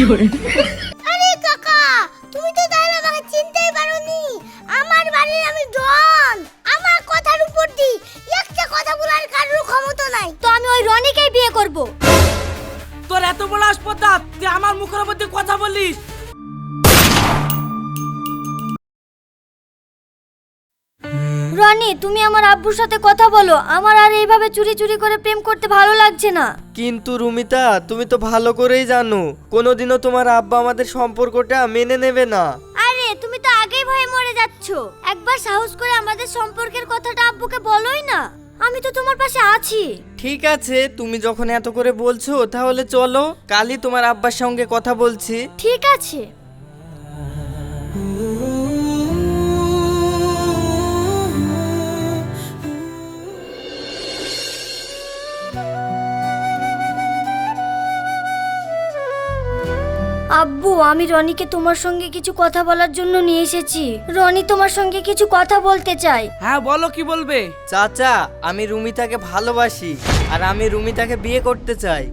আরে কাকা তুমি তো তাহলে আমাকে চিনতেই পারোনি। আমার বাড়ির আমি ডন। আমার কথার উপর দি একটা কথা বলার কারোর ক্ষমতা নাই। তো আমি ওই রনিকেই বিয়ে করব। তোর এত বড় আসপত্তা তুই আমার মুখের মধ্যে কথা বলিস। তুমি আমার আব্বুর সাথে কথা বলো। আমার আর এইভাবে চুরি চুরি করে প্রেম করতে ভালো লাগছে না। কিন্তু রুমিতা তুমি তো ভালো করেই জানো কোনোদিনও তোমার আব্বা আমাদের সম্পর্কটা মেনে নেবে না। আরে তুমি তো আগেই ভয়ে মরে যাচ্ছ। একবার সাহস করে আমাদের সম্পর্কের কথাটা আব্বুকে বলোই না। আমি তো তোমার পাশে আছি। ঠিক আছে তুমি যখন এত করে বলছো তাহলে চলো কালই তোমার আব্বার সঙ্গে কথা বলছি। ঠিক আছে। আব্বু আমি রনিকে তোমার সঙ্গে কিছু কথা বলার জন্য নিয়ে এসেছি। রনি তোমার সঙ্গে কিছু কথা বলতে চাই হ্যাঁ বলো কি বলবে? চাচা আমি রুমিতাকে ভালোবাসি আর আমি রুমিতাকে বিয়ে করতে চাই।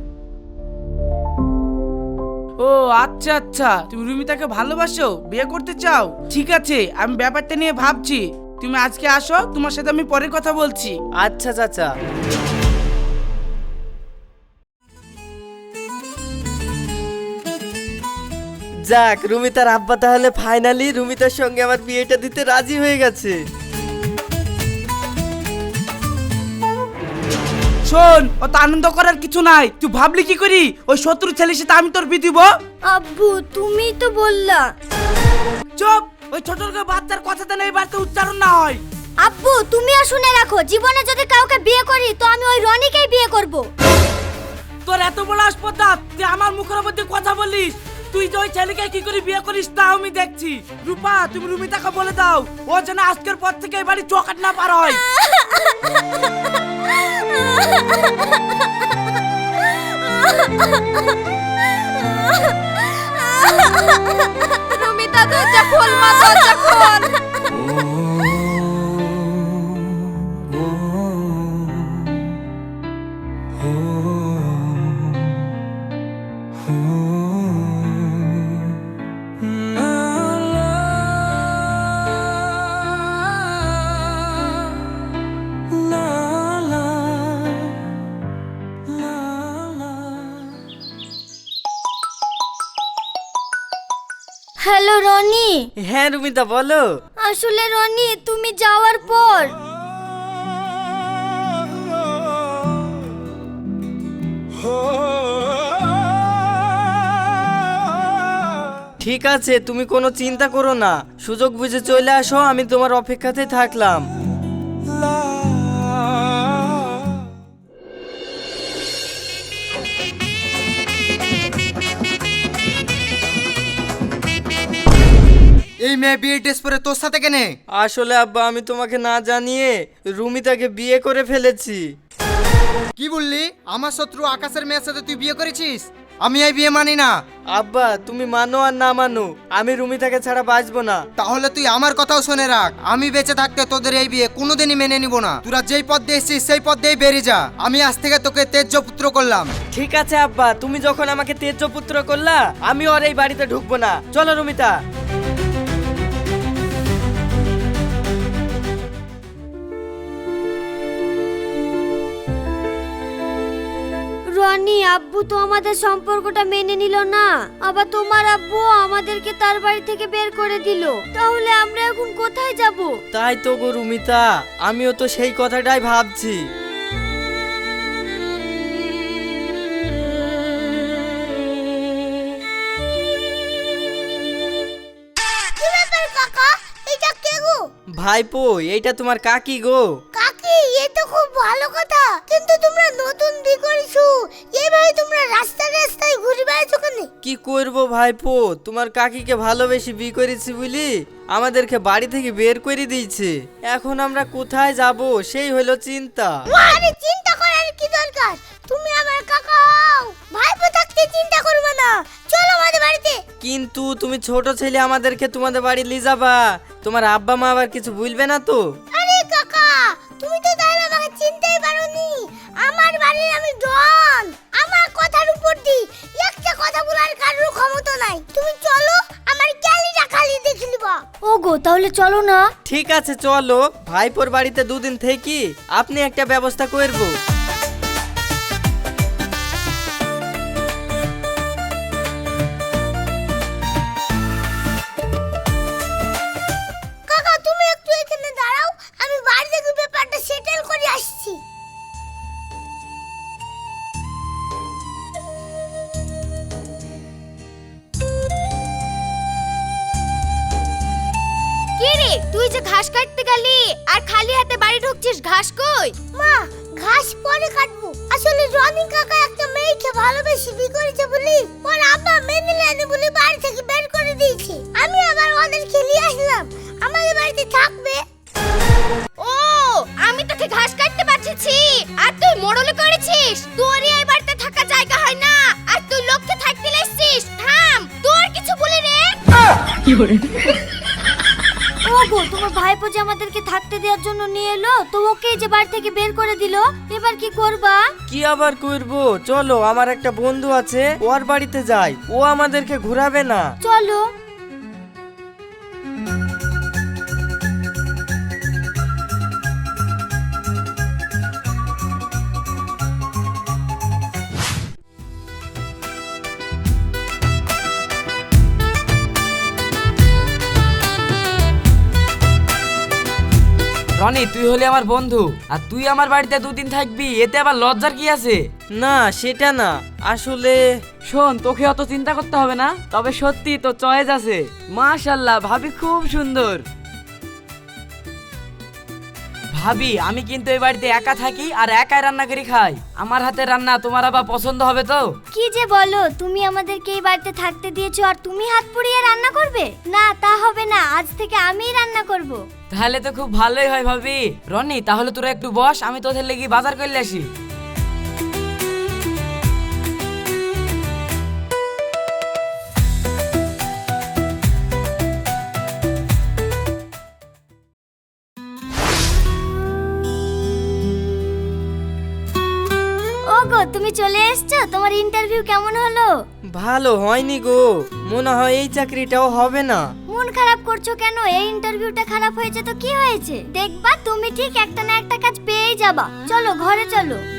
ও আচ্ছা আচ্ছা। তুমি রুমিতাকে ভালোবাসো বিয়ে করতে চাও? ঠিক আছে আমি ব্যাপারটা নিয়ে ভাবছি। তুমি আজকে আসো তোমার সাথে আমি পরে কথা বলছি। আচ্ছা চাচা। যাক রুমিতার আব্বা তাহলে ফাইনালি রুমিতার সঙ্গে আমার বিয়েটা দিতে রাজি হয়ে গেছে। শোন অত আনন্দ করার কিছু নাই। তুই ভাবলি কি করি? ওই শত্রু ছেলের সাথে আমি তোর বিয়ে দিব? আব্বু তুমি তো বললা। চুপ! ওই ছোট লোকের বাচ্চার কথাতে নেই বাড়িতে উচ্চারণ না হয়। আব্বু তুমিও শুনে রাখো জীবনে যদি কাউকে বিয়ে করি তো আমি ওই রনিকেই বিয়ে করব। তোর এত বড় আসপত্তা তুই আমার মুখের মধ্যে কথা বলিস। তুই যে ওই ছেলেকে কি করে বিয়ে করিস তা আমি দেখছি। রূপা, তুমি রুমিতাকে বলে দাও, ও যেন আজকের পর থেকে এই বাড়ি চকাট না পার হয়। রুমিতা, দরজা খোল মা, দরজা খোল। হ্যালো রনি। হ্যাঁ রুমিতা বলো। আসলে রনি তুমি যাওয়ার পর। ঠিক আছে তুমি কোনো চিন্তা করো না। সুযোগ বুঝে চলে আসো আমি তোমার অপেক্ষাতে থাকলাম। এই মেয়ে বিয়ে ড্রেস পরে তোর সাথে কেনে? আসলে আব্বা আমি তোমাকে না জানিয়ে রুমিতাকে বিয়ে করে ফেলেছি। কি বললি? আমার শত্রু আকাশের মেয়ের সাথে তুই বিয়ে করেছিস? আমি এই বিয়ে মানি না। আব্বা তুমি মানো আর না মানো আমি রুমিতাকে ছাড়া বাঁচবো না। তাহলে তুই আমার কথাও শুনে রাখ। আমি বেঁচে থাকতে তোদের এই বিয়ে কোনোদিনই মেনে নিব না। তোরা যেই পথ দিয়ে এসেছিস সেই পথ দিয়েই বেরিয়ে যা। আমি আজ থেকে তোকে তেজ্য পুত্র করলাম। ঠিক আছে আব্বা তুমি যখন আমাকে তেজ্য পুত্র করলা আমি আর এই বাড়িতে ঢুকবো না। চলো রুমিতা। রনি আব্বু তো আমাদের সম্পর্কটা মেনে নিল না। আবার তোমার আব্বু আমাদেরকে তার বাড়ি থেকে বের করে দিল। তাহলে আমরা এখন কোথায় যাব? তাই তো গো রুমিতা আমিও তো সেই কথাটাই ভাবছি। ভাইপো এইটা তোমার কাকি গো। ভালো কথা কিন্তু তোমরা নতুন বিয়ে করেছ এইভাবে তোমরা রাস্তায় রাস্তায় ঘুরে বেড়াচ্ছো কেন? কি করব ভাইপো? তোমার কাকিকে ভালোবেসে বিয়ে করেছি বলি আমাদেরকে বাড়ি থেকে বের করে দিয়েছে। এখন আমরা কোথায় যাব সেই হলো চিন্তা। আরে চিন্তা করার কি দরকার? তুমি আমার কাকা হও। ভাইপো থাকতে চিন্তা করবে না। চলো আমাদের বাড়িতে। কিন্তু তুমি ছোট ছেলে আমাদেরকে তোমাদের বাড়ি নিয়ে যাবা। তোমার আব্বা মা আবার কিছু ভুলবে না তো? তুমি চলো আমার খালি দেখে ওগো তাহলে চলো না। ঠিক আছে চলো। ভাইপোর বাড়িতে দুদিন থেকে আপনি একটা ব্যবস্থা করব। ওগো তোমার ভাইপো যে আমাদেরকে থাকতে দেওয়ার জন্য নিয়ে এলো তো ওকে যে বাড়ি থেকে বের করে দিল এবার কি করবা? কি আবার করব? চলো আমার একটা বন্ধু আছে ওর বাড়িতে যাই। ও আমাদেরকে ঘোরাবে না। চলো। রনি তুই হলে আমার বন্ধু আর তুই আমার বাড়িতে দুদিন থাকবি এতে আবার লজ্জার কি আছে? না সেটা না। আসলে শোন তোকে অত চিন্তা করতে হবে না তবে সত্যি তো চয়েস আছে। মাশাল্লাহ ভাবি খুব সুন্দর। ভাবি আমি কিন্তু এই বাড়িতে একা থাকি আর একাই রান্না করি খাই। আমার হাতে রান্না তোমার আবার পছন্দ হবে তো? কি যে বলো তুমি আমাদেরকে এই বাড়িতে থাকতে দিয়েছ আর তুমি হাত পুড়িয়ে রান্না করবে? না তা হবে না আজ থেকে আমিই রান্না করব। তাহলে তো খুব ভালোই হয় ভাবি। রনি তাহলে তোরা একটু বস আমি তোদের লেগে বাজার করলে আসি। তুমি চলে এসছো? তোমার ইন্টারভিউ কেমন হলো? ভালো হয়নি গো। মনে হয় এই চাকরিটাও হবে না। মন খারাপ করছ কেন? এই ইন্টারভিউটা খারাপ হয়েছে তো কি হয়েছে? দেখবা তুমি ঠিক একটা না একটা কাজ পেয়ে যাবা। চলো ঘরে চলো।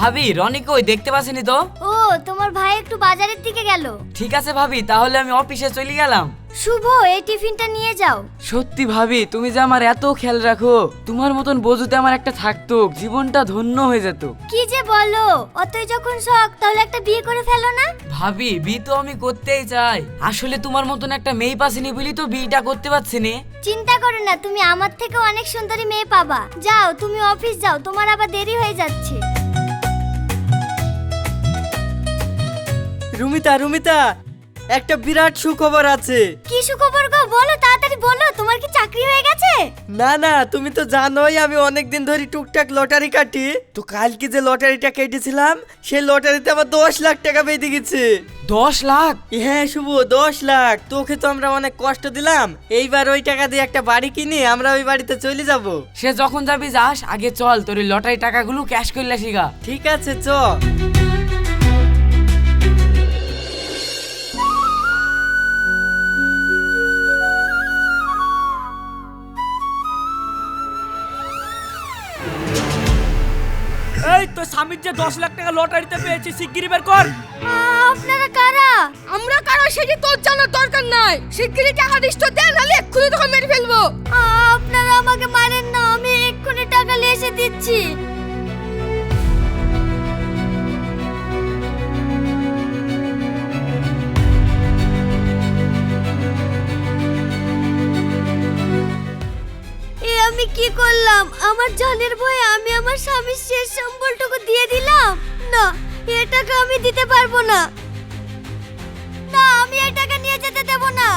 ভাবি রনি কই? দেখতে পাচ্ছিনি তো? ও তোমার ভাই একটু বাজারের দিকে গেল। ঠিক আছে ভাবি তাহলে আমি অফিসে চলে গেলাম। শুভ এই টিফিনটা নিয়ে যাও। সত্যি ভাবি তুমি যে আমার এত খেয়াল রাখো তোমার মতন বজুতে আমার একটা থাকতো জীবনটা ধন্য হয়ে যেত। কি যে বলো অতই যখন শখ তাহলে একটা বিয়ে করে ফেলো না? ভাবি বিয়ে তো আমি করতেই চাই। আসলে তোমার মতন একটা মেয়ে পাসিনি বলি তো বিয়েটা করতে পারছি নে। চিন্তা করো না তুমি আমার থেকে অনেক সুন্দরী মেয়ে পাবা। যাও তুমি অফিস যাও তোমার আবার দেরি হয়ে যাচ্ছে। রুমিতা রুমিতা একটা বিরাট সুখবর আছে। কি সুখবর গো? বলো তাড়াতাড়ি বলো তোমার কি চাকরি হয়ে গেছে? না না তুমি তো জানোই আমি অনেকদিন ধরে টুকটাক লটারি কাটি। তো কালকে যে লটারিটা কেটেছিলাম সেই লটারিতে আমার দশ লাখ টাকা বেঁধে গেছে। দশ লাখ? হ্যাঁ শুভ দশ লাখ। তোকে তো আমরা অনেক কষ্ট দিলাম। এইবার ওই টাকা দিয়ে একটা বাড়ি কিনে আমরা ওই বাড়িতে চলে যাব। সে যখন যাবি যাস আগে চল তোর লটারি টাকাগুলো ক্যাশ করলে শিগা ঠিক আছে চ। এই তো স্বামীর যে দশ লাখ টাকা লটারিতে পেয়েছি শিগগিরি বের কর। আপনারা কারা? আমরা কারা? সেটি তোর জানার দরকার নাই। শিগগিরি টাকা দিস তো দে নাহলে এক্ষুনি তোকে মেরে ফেলব। আপনারা আমাকে মারেন না আমি এক্ষুনি টাকা নিয়ে এসে দিচ্ছি। করলাম। আমার জানের ভয়ে আমি আমার স্বামীর শেষ সম্বলটুকু দিয়ে দিলাম। না এটাকে টাকা আমি দিতে পারব না। না, আমি এটাকে টাকা নিয়ে যেতে দেবো না।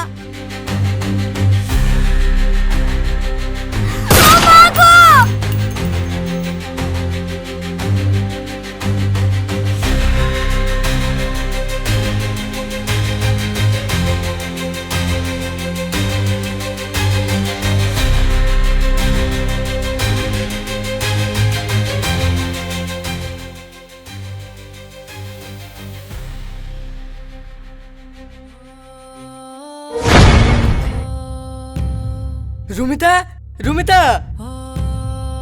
রুমিতা!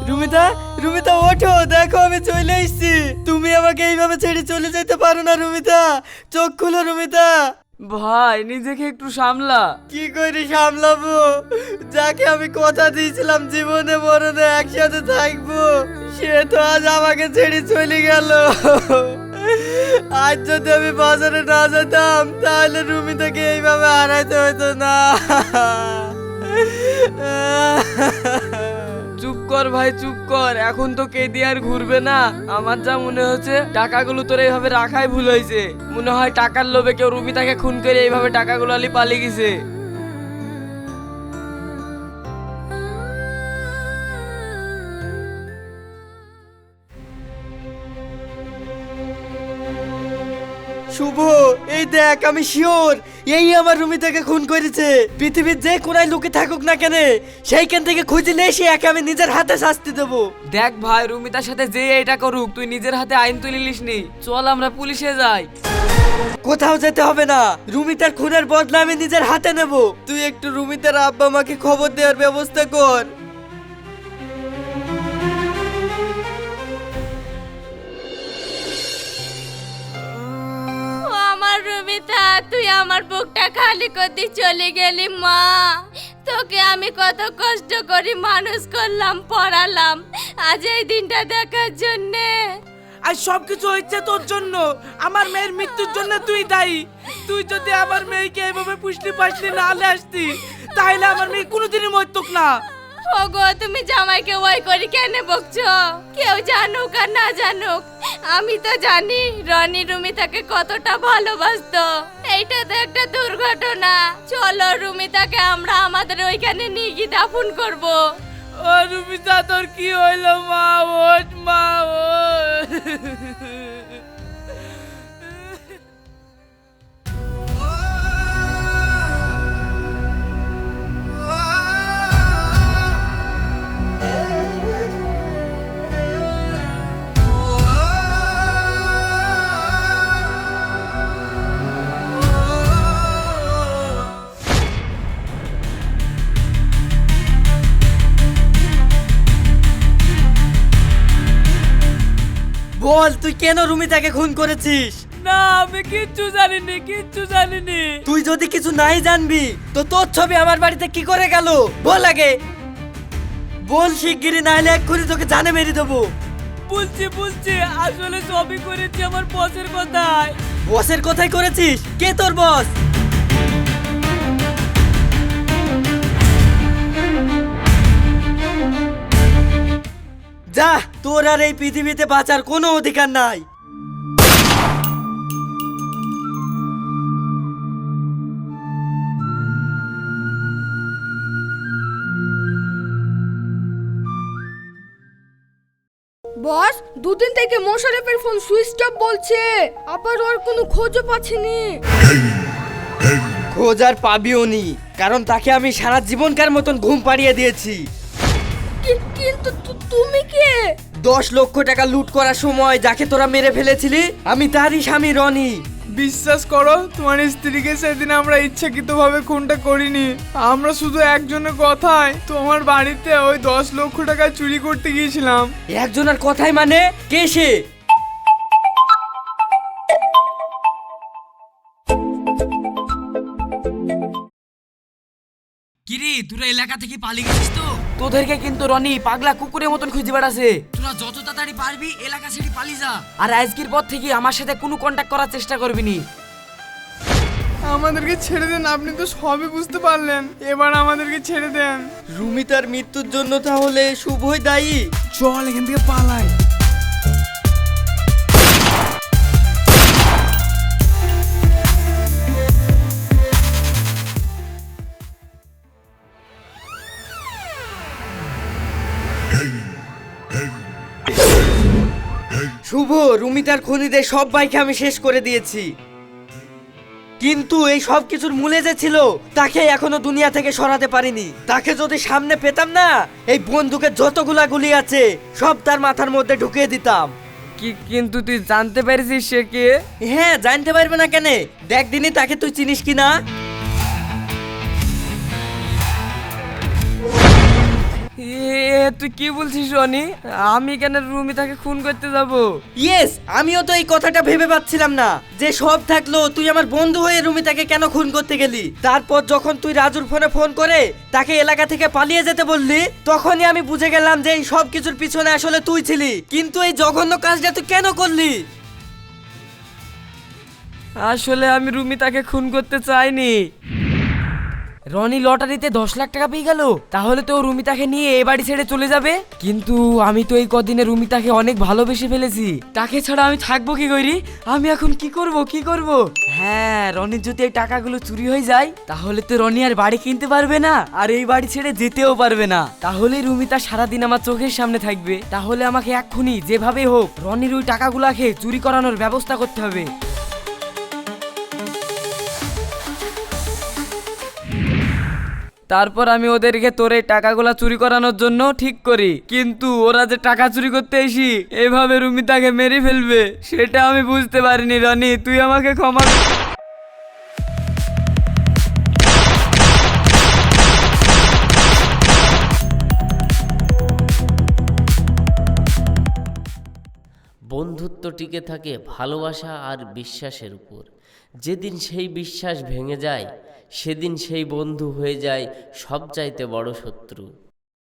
রুমিতা রুমিতা ওঠো দেখো আমি চলে এসেছি। তুমি আমাকে এইভাবে ছেড়ে চলে যেতে পারো না রুমিতা। চোখ খুলো রুমিতা। ভাই নিজেকে একটু সামলা। কি করে সামলাবো? যাকে আমি কথা দিয়েছিলাম জীবনে মরণে একসাথে থাকব সে তো আজ আমাকে ছেড়ে চলে গেল। আজ যদি আমি বাজারে না যেতাম তাহলে রুমিতাকে এইভাবে হারাইতে হতো না। চুপ কর ভাই, চুপ কর। এখন তো কেদি আর ঘুরবে না। আমার যা মনে হচ্ছে, টাকাগুলো তোর এইভাবে রাখাই ভুল হয়েছে। মনে হয় টাকার লোভে কেউ রুমিতাকে খুন করে এইভাবে টাকাগুলো আলি পালিয়ে গেছে। শুভ এই দেখ আমি শিওর। এই আমার রুমিতাকে খুন করেছে। পৃথিবীর যে কোনায় লুকে থাকুক না কেন সেইখান থেকে খুঁজে নিয়ে এসে একে আমি নিজের হাতে শাস্তি দেবো। দেখ ভাই রুমিতার সাথে যে এটা করুক তুই নিজের হাতে আইন তুলে নিস নি। চল আমরা পুলিশে যাই। কোথাও যেতে হবে না। রুমিতার খুনের বদলা আমি নিজের হাতে নেব। তুই একটু রুমিতার আব্বা মাকে খবর দেওয়ার ব্যবস্থা কর। আমার তুই আমার বুকটা খালি করতে চলে গেলি, মা। তোকে আমি কত কষ্ট করে মানুষ করলাম, পড়ালাম, আজ এই দিনটা দেখার জন্যে। আর সবকিছু হচ্ছে তোর জন্য। আমার মেয়ের মৃত্যুর জন্য তুই দায়ী। তুই যদি আমার মেয়েকে এভাবে পুষ্টি পাশলি না আসতি তাহলে আমার মেয়ে কোনোদিনই মরতুক না। ওগো, তুমি জামাইকে ওই করে কেন বকছো? কেউ জানুক আর না জানুক। আমি তো জানি রনি রুমিতাকে কতটা ভালোবাসতো। এইটা তো একটা দুর্ঘটনা। চলো রুমিতাকে আমরা আমাদের ওইখানে নিয়ে গিয়ে দাফন করব। ও রুমিতা তোর কি হইল মা? ওঠ মা, ওঠ। বল তুই কেন রুমিতাকে খুন করেছিস? না আমি কিচ্ছু জানিনি কিচ্ছু জানিনি। তুই যদি কিছু নাই জানবি তো তোর ছবি আমার বাড়িতে কি করে গেল? বল আগে। বল শিগগিরি নাহলে এক্ষুনি তোকে জানে মেরে দেবো। বলছি বলছি আসলে সবই করেছি আমার বসের কথায়। বসের কোথায় করেছিস? কে তোর বস যা তোর আর এই পৃথিবীতে বাঁচার কোনো অধিকার নাই। বস দুদিন থেকে মোশারফের ফোন সুইচ অফ বলছে। আবার ওর কোনো খোঁজও পাচ্ছিনি। খোঁজ আর পাবিও নি কারণ তাকে আমি সারা জীবনকার মতন ঘুম পাড়িয়ে দিয়েছি। কিন্তু তুমি কে? দশ লক্ষ টাকা লুট করার সময় যাকে তোরা মেরে ফেলেছিলি আমি তারই স্বামী রনি। বিশ্বাস করো তোমার স্ত্রীকে সেদিন আমরা ইচ্ছাকৃতভাবে খুনটা করিনি। আমরা শুধু একজনের কথায় তোমার বাড়িতে ওই দশ লক্ষ টাকা চুরি করতে গিয়েছিলাম। একজনের কথাই মানে কে সে? তোরা এলাকা থেকে পালিয়ে গেছিস তো? তোদেরকে কিন্তু রনি পাগলা কুকুরের মতন খুঁজে বেড়াছে তোরা যত তাড়াতাড়ি পারবি এলাকা ছেড়ে পালিয়ে যা। আর আজকের পর থেকে আমার সাথে কোনো কন্ট্যাক্ট করার চেষ্টা করবি নি। আমাদেরকে ছেড়ে দেন আপনি তো সবই বুঝতে পারলেন। এবার আমাদেরকে ছেড়ে দেন। রুমিতার মৃত্যুর জন্য তাহলে শুভই দায়ী। চল এখান থেকে পালাই। শুভ রুমিতার খুনিদের সব বাইকে আমি শেষ করে দিয়েছি। কিন্তু এই সব কিছুর মূলে যে ছিল তাকে এখনও দুনিয়া থেকে সরাতে পারিনি। তাকে যদি সামনে পেতাম না এই বন্দুকের যতগুলা গুলি আছে সব তার মাথার মধ্যে ঢুকিয়ে দিতাম। কি কিন্তু তুই জানতে পারছিস সে কে? হ্যাঁ জানতে পারবে না কেন। দেখ দিনই তাকে তুই চিনিস কি না? এ তুই কি বলছিস রনি? আমি কেন রুমিতাকে খুন করতে যাব? ইয়েস আমিও তো এই কথাটা ভেবে পাচ্ছিলাম না। যে সব থাকল তুই আমার বন্ধু হয়ে রুমিতাকে কেন খুন করতে গেলি? তারপর যখন তুই রাজুর ফোনে ফোন করে তাকে এলাকা থেকে পালিয়ে যেতে বললি তখনই আমি বুঝে গেলাম যে এই সব কিছুর পিছনে আসলে তুই ছিলি। কিন্তু এই জঘন্য কাজটা তুই কেন করলি? আসলে আমি রুমিতাকে খুন করতে চাইনি। রনি লটারিতে দশ লাখ টাকা পেয়ে গেল। তাহলে তো রুমিতাকে নিয়ে এ বাড়ি ছেড়ে চলে যাবে। কিন্তু আমি তো এই কদিনে রুমিতাকে অনেক ভালোবেসে ফেলেছি। তাকে ছাড়া আমি থাকব কি করি আমি এখন কি করব কি করব? হ্যাঁ রনির যদি এই টাকাগুলো চুরি হয়ে যায়, তাহলে তো রনি আর বাড়ি কিনতে পারবে না, আর এই বাড়ি ছেড়ে যেতেও পারবে না। তাহলে রুমিতা সারাদিন আমার চোখের সামনে থাকবে। তাহলে আমাকে এক্ষুনি যেভাবে হোক, রনির ওই টাকাগুলাকে চুরি করানোর ব্যবস্থা করতে হবে। তারপর আমি ওদেরকে তোর এই টাকাগুলা চুরি করানোর জন্য ঠিক করি। কিন্তু ওরা যে টাকা চুরি করতে এসি, এভাবে রুমি তাকে মেরে ফেলবে, সেটা আমি বুঝতে পারিনি রনি, তুই আমাকে ক্ষমা বন্ধুত্ব টিকে থাকে ভালোবাসা আর বিশ্বাসের উপর। যেদিন সেই বিশ্বাস ভেঙে যায় সেদিন সেই বন্ধু হয়ে যায় সবচাইতে বড় শত্রু।